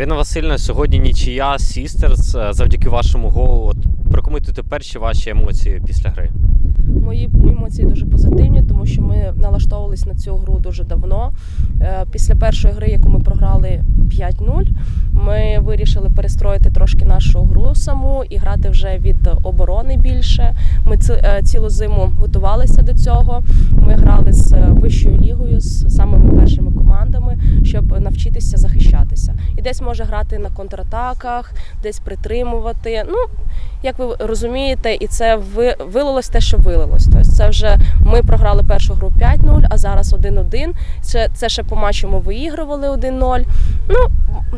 Ірина Васильівна, сьогодні нічия Сістерс. Завдяки вашому голу. Прокоментуйте перші ваші емоції після гри. Мої емоції дуже позитивні, тому що ми налаштовувались на цю гру дуже давно. Е, Після першої гри, яку ми програли 5-0, ми вирішили перестроїти трошки нашу гру саму і грати вже від оборони більше. Ми е, цілу зиму готувалися до цього. Ми грали з вищою лігою, з самими першими командами, щоб навчитися захищатися. І десь може грати на контратаках, десь притримувати. Ну, як ви розумієте, і це ви- вилилось те, що вилилось. Тобто це вже ми програли першу гру 5-0, а зараз 1-1. Це, це ще по матчу ми виігрували 1-0. Ну,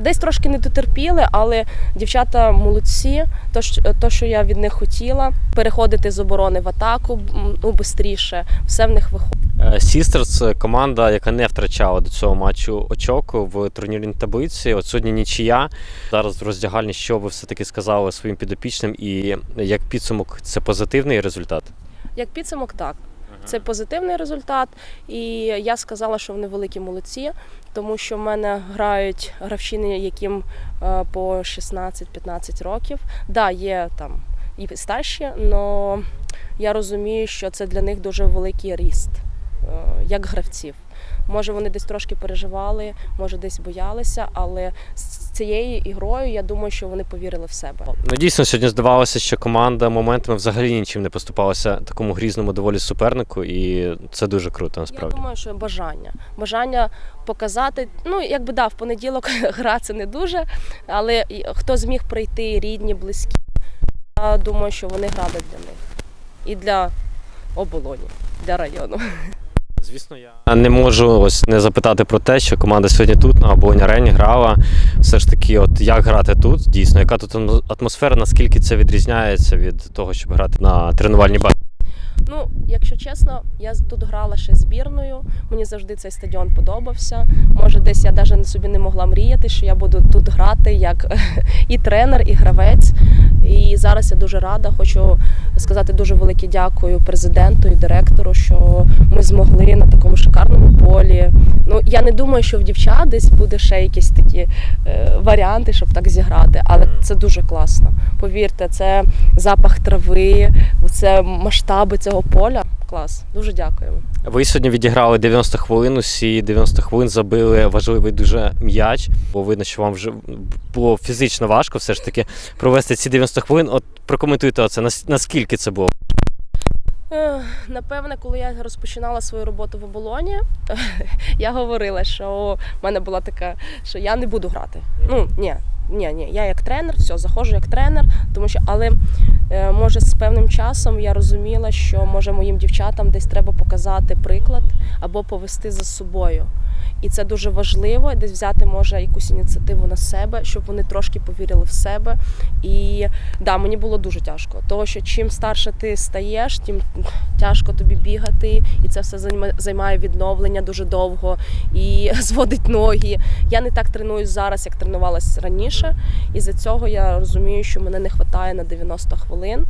десь трошки не дотерпіли, але дівчата молодці. То, що, я від них хотіла, переходити з оборони в атаку ну, швидше, все в них виходить. Сістерс команда, яка не втрачала до цього матчу очок в турнірній таблиці. От сьогодні нічия. Зараз в роздягальні, що ви все-таки сказали своїм підопічним, і як підсумок, це позитивний результат. Як підсумок, так. Це позитивний результат, і я сказала, що вони великі молодці, тому що в мене грають гравчини, яким е, по 16-15 років. Да, є там і старші, але я розумію, що це для них дуже великий ріст, е, як гравців. Може, вони десь трошки переживали, може, десь боялися, але з цією ігрою я думаю, що вони повірили в себе. Ну дійсно, сьогодні здавалося, що команда моментами взагалі нічим не поступалася такому грізному доволі супернику, і це дуже круто Я насправді. думаю, що бажання. Бажання показати. Ну, якби да, в понеділок гра це не дуже, але хто зміг прийти, рідні, близькі, я думаю, що вони грали для них. І для оболоні, для району. Звісно, я не можу ось не запитати про те, що команда сьогодні тут на оболоні арені грала. Все ж таки, от як грати тут, дійсно, яка тут атмосфера, наскільки це відрізняється від того, щоб грати на тренувальній базі? Ну, якщо чесно, я тут грала ще збірною. Мені завжди цей стадіон подобався. Може, десь я навіть собі не могла мріяти, що я буду тут грати як і тренер, і гравець. Зараз я дуже рада. Хочу сказати дуже велике дякую президенту і директору, що ми змогли на такому шикарному полі. Ну я не думаю, що в дівчат десь буде ще якісь такі е, варіанти, щоб так зіграти, але це дуже класно. Повірте, це запах трави, це масштаби цього поля. Клас, дуже дякуємо. Ви сьогодні відіграли 90 хвилин, усі 90 хвилин забили важливий дуже м'яч, бо видно, що вам вже було фізично важко все ж таки провести ці 90 хвилин. От прокоментуйте це, наскільки це було. Напевне, коли я розпочинала свою роботу в оболоні, я говорила, що в мене була така, що я не буду грати. Ну ні, ні, ні, я як тренер, все, заходжу як тренер, тому що, але е, може з певним часом я розуміла, що може моїм дівчатам десь треба показати приклад або повести за собою. І це дуже важливо, десь взяти може якусь ініціативу на себе, щоб вони трошки повірили в себе. І да, мені було дуже тяжко. Того, що чим старше ти стаєш, тим тяжко тобі бігати, і це все займа- займає відновлення дуже довго і зводить ноги. Я не так тренуюсь зараз, як тренувалась раніше. І за цього я розумію, що мене не вистачає на 90 хвилин.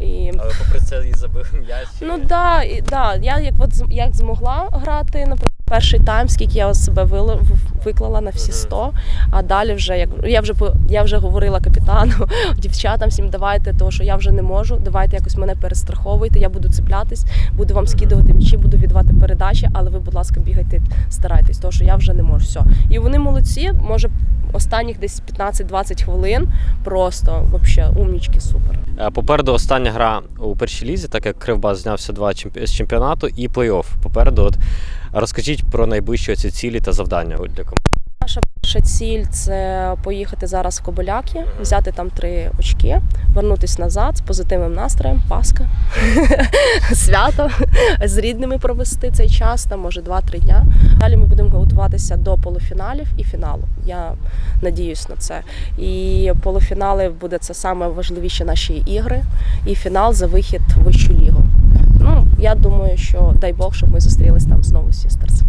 І Але попри це і забив м'яч. Ну да, і- да. Я як от як змогла грати, наприклад, перший тайм, скільки я себе вили- виклала на всі Мгм. 100, а далі вже як я вже я вже говорила капітану, дівчатам всім давайте, того що я вже не можу. Давайте якось мене перестраховуйте. Я буду цеплятись, буду вам скидувати м'ячі, буду віддавати передачі, але ви, будь ласка, бігайте, старайтесь, того що я вже не можу. Все. І вони молодці. Може, останніх десь 15-20 хвилин просто вообще умнічки, супер. Е, Попереду остання гра у першій лізі, так як Кривбас знявся два з чемпіонату і плей-офф. Попереду, от розкажіть про найближчі ці цілі та завдання для команди. Наша перша ціль це поїхати зараз в Кобиляки, взяти там три очки, вернутись назад з позитивним настроєм, Пасха, свято з рідними провести цей час, там може 2-3 дня. Далі ми будемо готуватися до полуфіналів і фіналу. Я надіюсь на це. І полуфінали буде це саме важливіші наші ігри, і фінал за вихід в вищу лігу. Ну я думаю, що дай Бог, щоб ми зустрілись там знову з Сістерс.